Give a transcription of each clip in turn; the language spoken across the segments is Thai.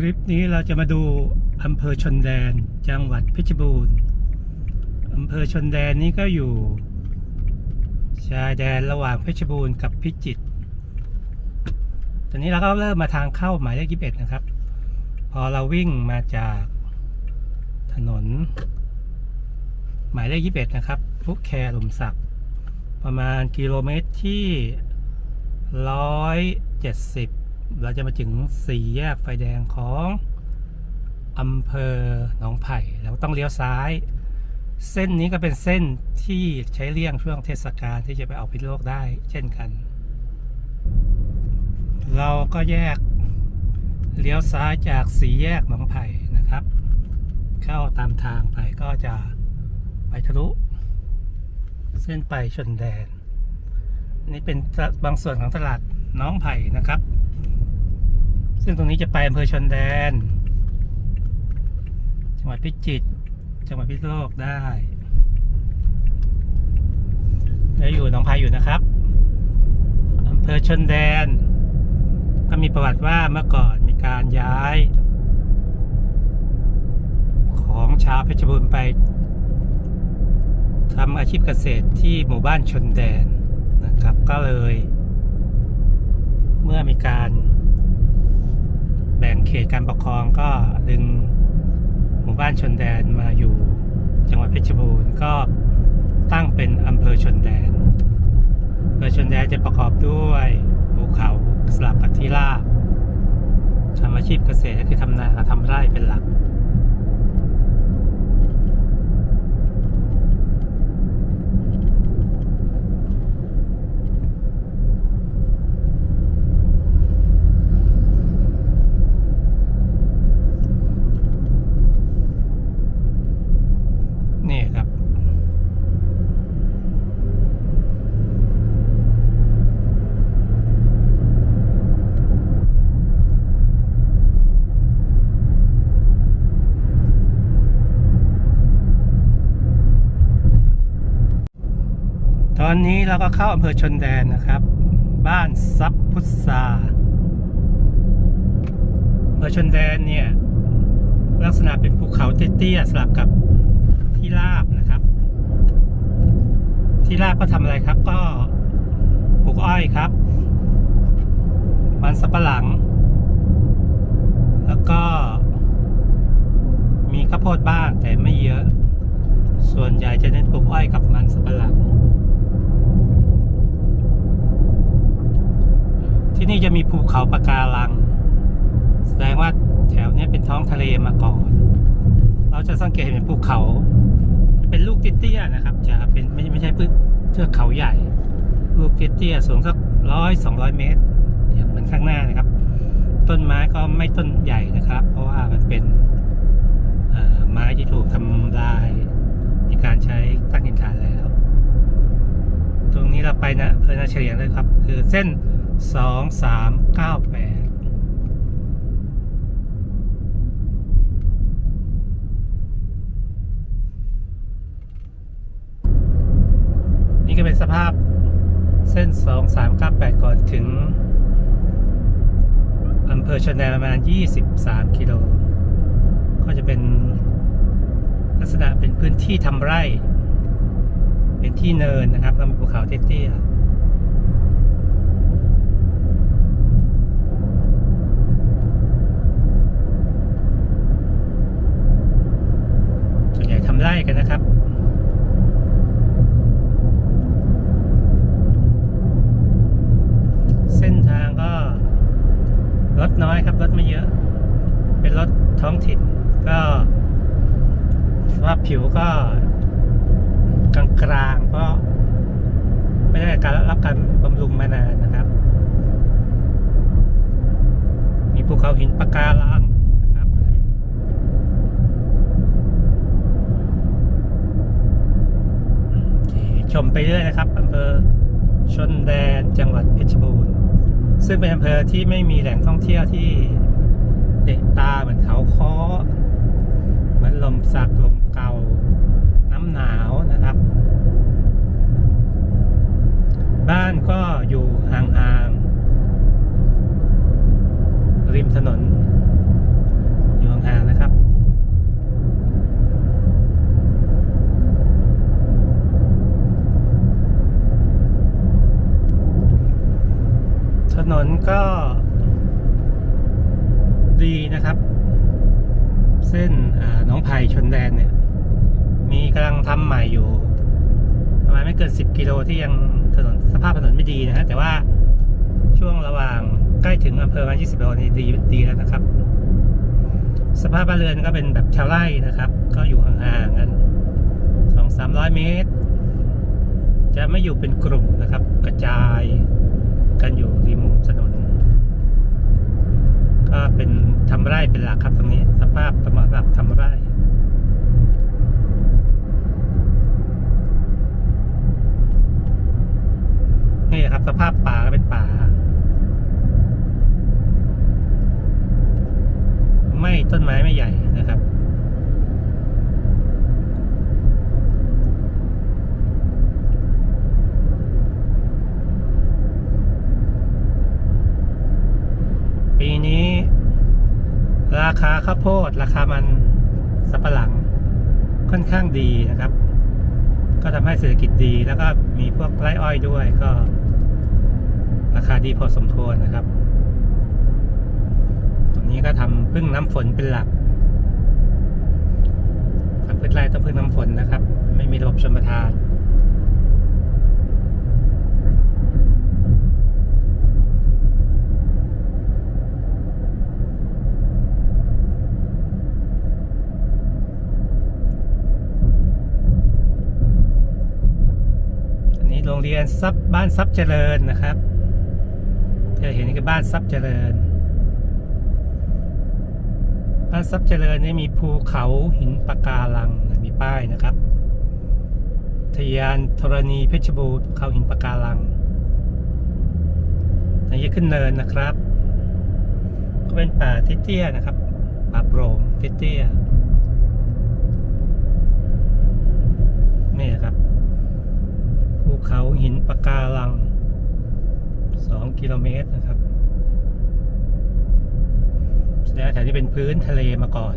คลิปนี้เราจะมาดูอำเภอชนแดนจังหวัดเพชรบูรณ์อำเภอชนแดนนี้ก็อยู่ ชายแดนระหว่างเพชรบูรณ์กับพิจิตรตอนนี้เราก็เริ่มมาทางเข้าหมายเลขยี่สิบเอ็ดนะครับ พอเราวิ่งมาจากถนน หมายเลขยี่สิบเอ็ดนะครับพุกแคหลุมศักดิ์ประมาณกิโลเมตรที่ร้อยเจ็ดสิบ เราจะมาถึงสี่แยกไฟแดงของอำเภอหนองไผ่เราต้องเลี้ยวซ้าย เส้นนี้ก็เป็นเส้นที่ใช้เลี่ยงช่วงเทศกาลที่จะไปออกพิษโลกได้เช่นกัน เราก็แยกเลี้ยวซ้ายจากสี่แยกหนองไผ่นะครับ เข้าตามทางไปก็จะไปทะลุ เส้นไปชนแดน นี่เป็นบางส่วนของตลาดน้องไผ่นะครับ ซึ่งตรงนี้จะไปอำเภอชนแดน จังหวัดพิจิตร จังหวัดพิษณุโลกได้ แล้วอยู่หนองไผ่อยู่นะครับอำเภอชนแดน ก็มีประวัติว่าเมื่อก่อนมีการย้าย ของชาวเพชรบูรณ์ไปทำอาชีพเกษตรที่หมู่บ้านชนแดนนะครับ ก็เลย เมื่อมีการ แบ่งเขตการปกครองก็ดึงหมู่บ้านชนแดนมาอยู่จังหวัดเพชรบูรณ์ก็ตั้งเป็นอำเภอชนแดนอำเภอชนแดนจะประกอบด้วยภูเขาสลับกับที่ราบทำอาชีพเกษตรก็คือทำนาทำไร่เป็นหลัก นี่ครับ ต อนนี้เราก็เข้าอำเภอชนแดนนะครับ บ้านซับพุทธาอำเภอชนแดนเนี่ย ลักษณะเป็นภูเขาเตี้ยๆสลับกับที่ราบนะครับ ที่ราบก็ทำอะไรครับ ก็ปลูกอ้อยครับมันสับปะหลัง แล้วก็มีข้าวโพดบ้างแต่ไม่เยอะ ส่วนใหญ่จะเน้นปลูกอ้อยกับมันสับปะหลัง ที่นี่จะมีภูเขาปะการัง แสดงว่าแถวนี้เป็นท้องทะเลมาก่อน เราจะสังเกตเห็นภูเขา เป็นลูกเตี้ยๆนะครับ จะเป็นไม่ไม่ใช่พืชเทือกเขาใหญ่ ลูกเตี้ยๆสูงสักร้อยสองร้อยเมตรอย่างเหมือนข้างหน้านะครับ ต้นไม้ก็ไม่ต้นใหญ่นะครับ เพราะว่ามันเป็นไม้ที่ถูกทำลาย มีการใช้ตั้งหินฐานแล้ว ตรงนี้เราไปนะเพลินเฉลียงเลยครับ คือเส้น สองสามเก้าแปดนี่ก็เป็นสภาพเส้น2 3 9 8ก่อนถึงอำเภอชนแดนประมาณ 23 กิโล ก็จะเป็นลักษณะเป็นพื้นที่ทำไร่ เป็นที่เนินนะครับแล้วมีภูเขาเตี้ยๆส่วนใหญ่ทำ ไร่กันนะครับเส้นทางก็รถน้อยครับรถไม่เยอะ เป็นรถท้องถิ่น ก็สภาผิวก็กลางๆเพราะไม่ได้การรับการบำรุงมานานนะครับ มีภูเขาหินปะการังนะครับ โอเค ชมไปเรื่อยนะครับอำเภอชนแดนจังหวัดเพชรบูรณ์ ซึ่งเป็นอำเภอที่ไม่มีแหล่งท่องเที่ยวที่เตะตาเหมือนเขาค้อเหมือนลมสักลมเกาน้ำหนาวนะครับ บ้านก็อยู่ห่างๆริมถนนอยู่ห่างๆนะ นนก็ ดีนะครับ เส้นน้องไผ่ชนแดนเนี่ย มีกำลังทำใหม่อยู่ประมาณไม่เกิน 10 กิโลที่ยังถนนสภาพถนนไม่ดีนะฮะแต่ว่าช่วงระหว่างใกล้ถึงอำเภอประมาณ20กิโลนี่ดีดีแล้วนะครับ สภาพบ้านเรือนก็เป็นแบบชาวไร่นะครับ ก็อยู่ห่างๆกันสองสามร้อยเมตร จะไม่อยู่เป็นกลุ่มนะครับ กระจาย กันอยู่ริมถนน ก็เป็นทำไร่เป็นหลักครับตรงนี้ สภาพสำหรับทำไร่นี่ครับ สภาพป่าก็เป็นป่า ไม่ต้นไม้ไม่ใหญ่นะครับ ปีนี้ ราคาข้าวโพด ราคามันสับปะหลังค่อนข้างดีนะครับ ก็ทำให้เศรษฐกิจดีแล้วก็มีพวกไร่อ้อยด้วยก็ ราคาดีพอสมควรนะครับ ตรงนี้ก็ทำพึ่งน้ำฝนเป็นหลักทำพืชไร่ต้องพึ่งน้ำฝนนะครับ ไม่มีระบบชลประทาน อันนี้ โรงเรียนซับบ้านซับเจริญนะครับที่เห็นคือบ้านซับเจริญ บ้านซับเจริญนี่มีภูเขาหินปะการังมีป้ายนะครับทะยานธรณีเพชรบูรณ์ภูเขาหินปะการังอันนี้ขึ้นเนินนะครับ ก็เป็นป่าทิเตี้ยนะครับป่าโปร่งทิเตี้ยนี่นะครับ เขาหินปะการัง 2 กิโลเมตรนะครับแสดงแถวนี้เป็นพื้นทะเลมาก่อน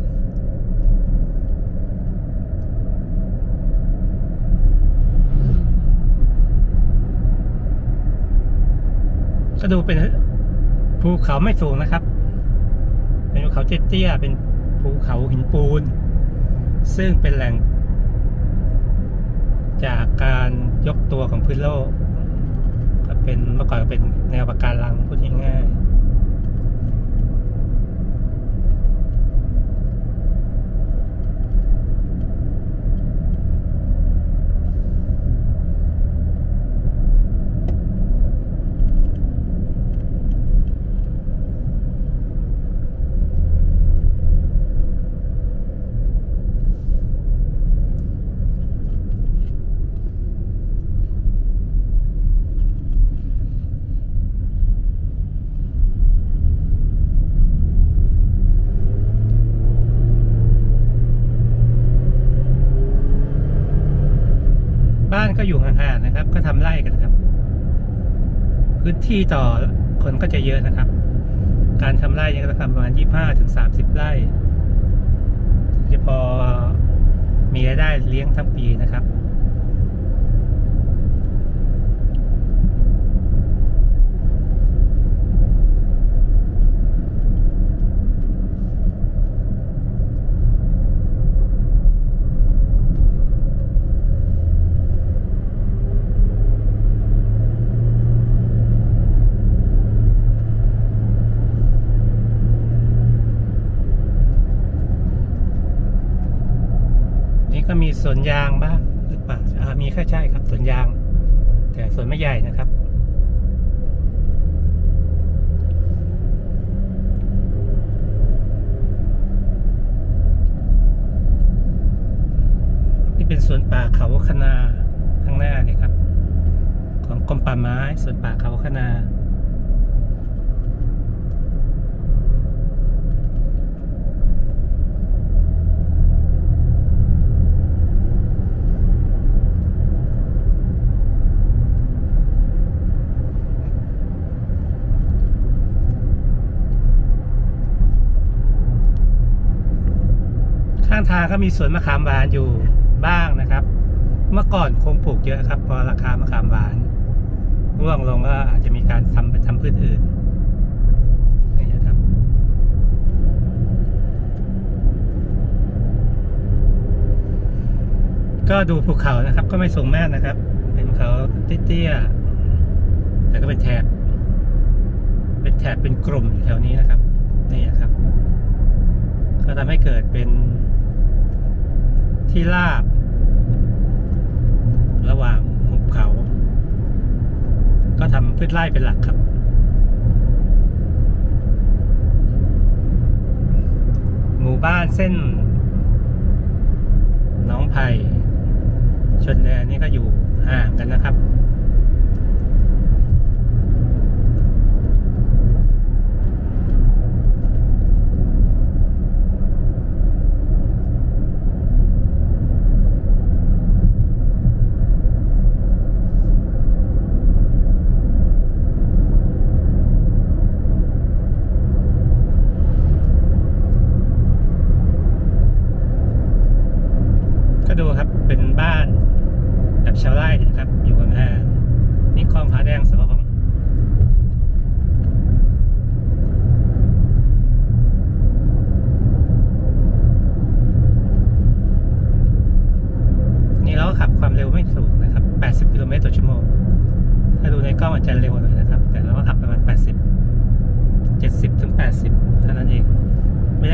ก็ดูเป็นภูเขาไม่สูงนะครับ เป็นภูเขาเตี้ยๆเป็นภูเขาหินปูน ซึ่งเป็นแหล่ง จากการยกตัวของพื้นโลก ก็เป็นเมื่อก่อนเป็นแนวปะการังพูดง่ายๆ บ้านก็อยู่ห่างๆนะครับ ก็ทำไร่กันครับ พื้นที่ต่อคนก็จะเยอะนะครับ การทำไร่ยังจะทำประมาณ25ถึง30ไร่จะพอมีรายได้เลี้ยงทั้งปีนะครับ นี่ก็มี สวนยางบ้างหรือเปล่าามีแค่ใช่ครับสวนยาง แต่สวนไม่ใหญ่นะครับนี่เป็นสวนป่าเขาคณาข้างหน้านี่ครับ ของกรมป่าไม้สวนป่าเขาคณาาก็มีสวนมะขามหวานอยู่บ้างนะครับ เมื่อก่อนคงปลูกเยอะครับ พอราคามะขามหวานร่วงลงก็อาจจะมีการทำไปทำพืชอื่นนี่ครับ ก็ดูภูเขานะครับ ก็ไม่สูงมากนะครับ เป็นเขาเตี้ยๆแต่ก็เป็นแถบ เป็นแถบเป็นกลุ่มแถวนี้นะครับ นี่ครับ ก็ทำให้เกิดเป็น ที่ลาบ ระหว่างหุบเขา ก็ทำพืชไร่เป็นหลักครับ หมู่บ้านเส้นน้องไผ่ชนแดนนี่ก็อยู่ห่างกันนะครับ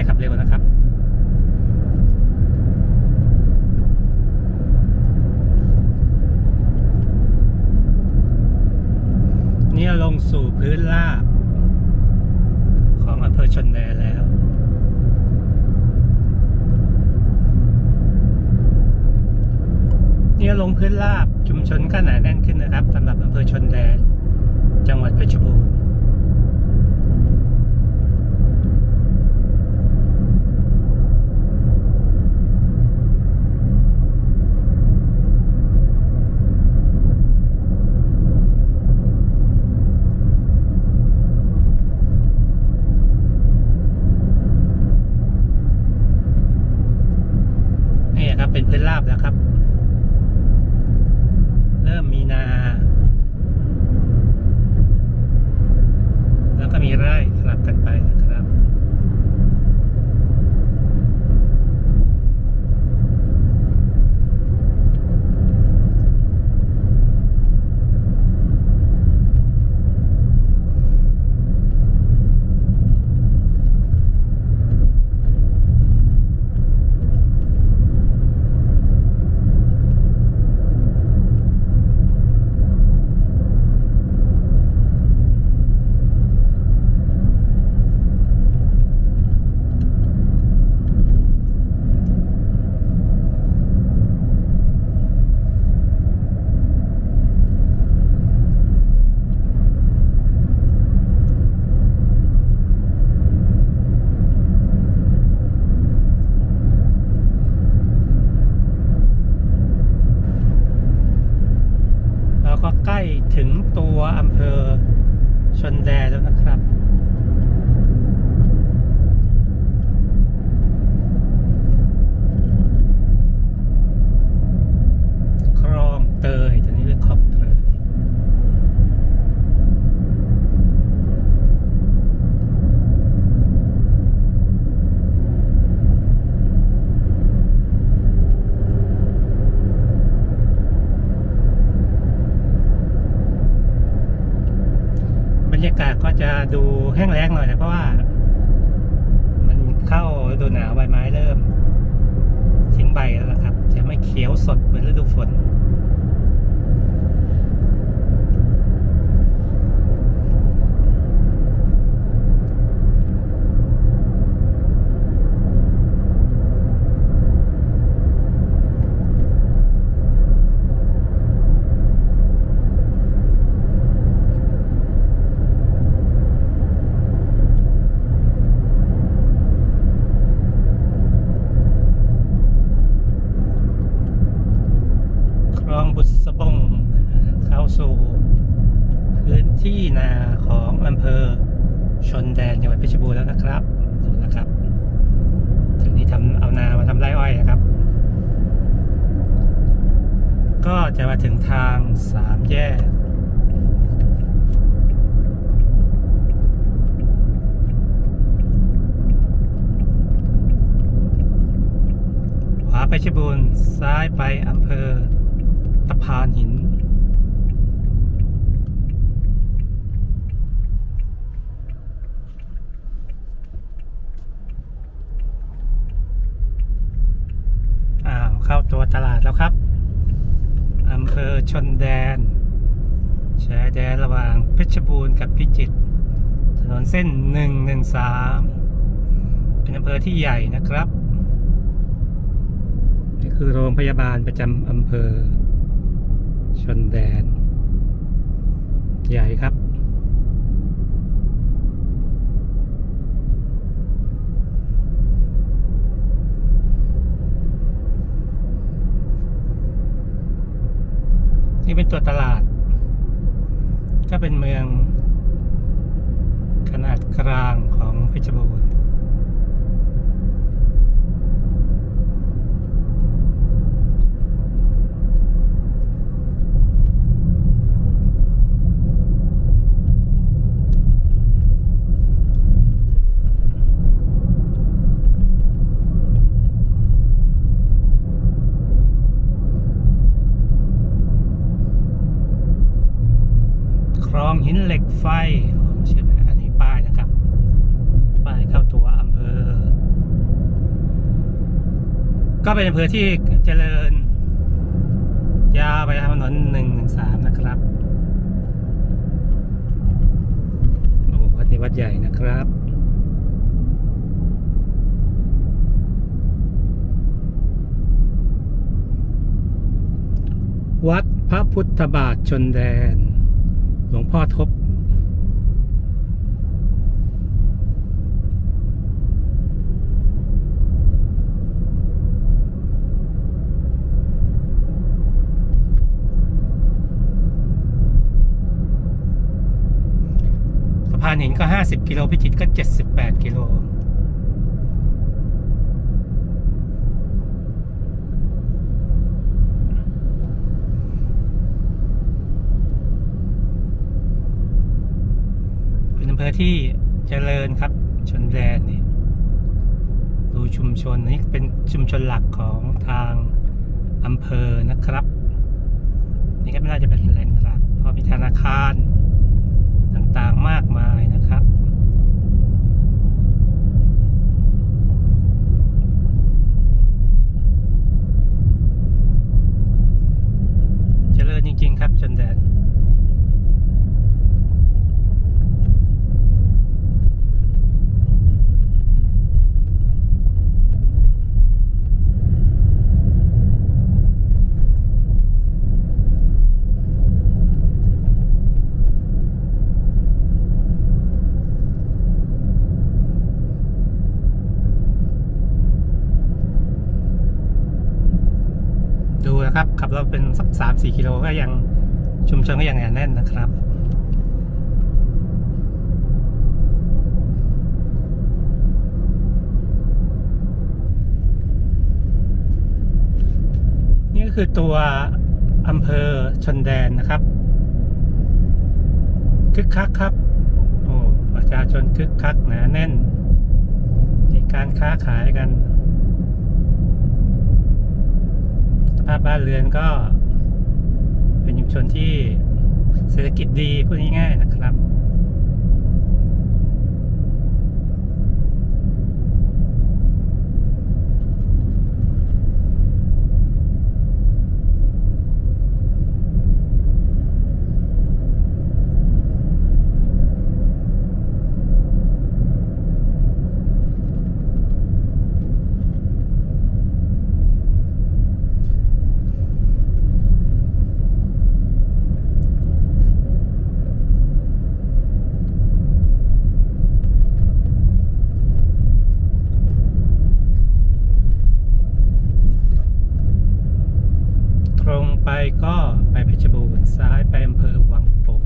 ขับเร็วนะครับ แล้วนะครับ ไรอ้อยครับ ก็จะมาถึงทางสามแยก ขวาไปชบูรณ์ซ้ายไปอำเภอตะพานหิน เข้าตัวตลาดแล้วครับอำเภอชนแดนชายแดนระหว่างเพชรบูรณ์กับพิจิตรถนนเส้น 113 เป็นอำเภอที่ใหญ่นะครับ นี่คือโรงพยาบาลประจำอำเภอ ชนแดน ใหญ่ครับ นี่ เป็นตัวตลาด ก็เป็นเมืองขนาดกลางของเพชรบูรณ์ คลองหินเหล็ก ไฟชื่อแบบอันนี้ป้ายนะครับ ป้ายเข้าตัวอำเภอ ก็เป็นอำเภอที่เจริญ ยาวไปทางถนนหนึ่งหนึ่งสามนะครับโอ้วัดนี้วัดใหญ่นะครับวัดพระพุทธบาทชนแดน หลวงพ่อทบ สะพานหินก็ 50 กิโลพิจิตรก็ 78 กิโลเป็นอำเภอที่เจริญครับ ชนแดนนี่ดูชุมชนนี่เป็นชุมชนหลักของทางอำเภอนะครับ นี่ก็ไม่น่าจะเป็นแหล่งหลักเพราะมีธนาคารต่างๆมากมายนะครับ เจริญจริง ๆ ครับชนแดน ดู นะครับ ขับเราเป็นสักสามสี่กิโลก็ยังชุมชนก็ยังหนาแน่นนะครับนี่ก็คือตัวอำเภอชนแดนนะครับคึกคักครับโอ้ประชาชนคึกคักหนาแน่นมีการค้าขายกัน ส ภาพบ้านเรือนก็ เป็นชุมชนที่เศรษฐกิจดีพูดง่ายๆนะครับ ตรงไป ก็ไปเพชรบูรณ์ซ้ายไปอำเภอวังโป่ง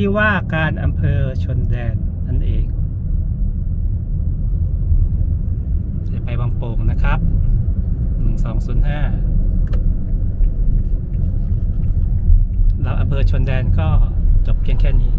ที่ว่าการอำเภอชนแดนนั่นเองจะไปบางโป่งนะครับหนึ่งสองศูนย์ห้าเราอำเภอชนแดนก็จบเพียงแค่นี้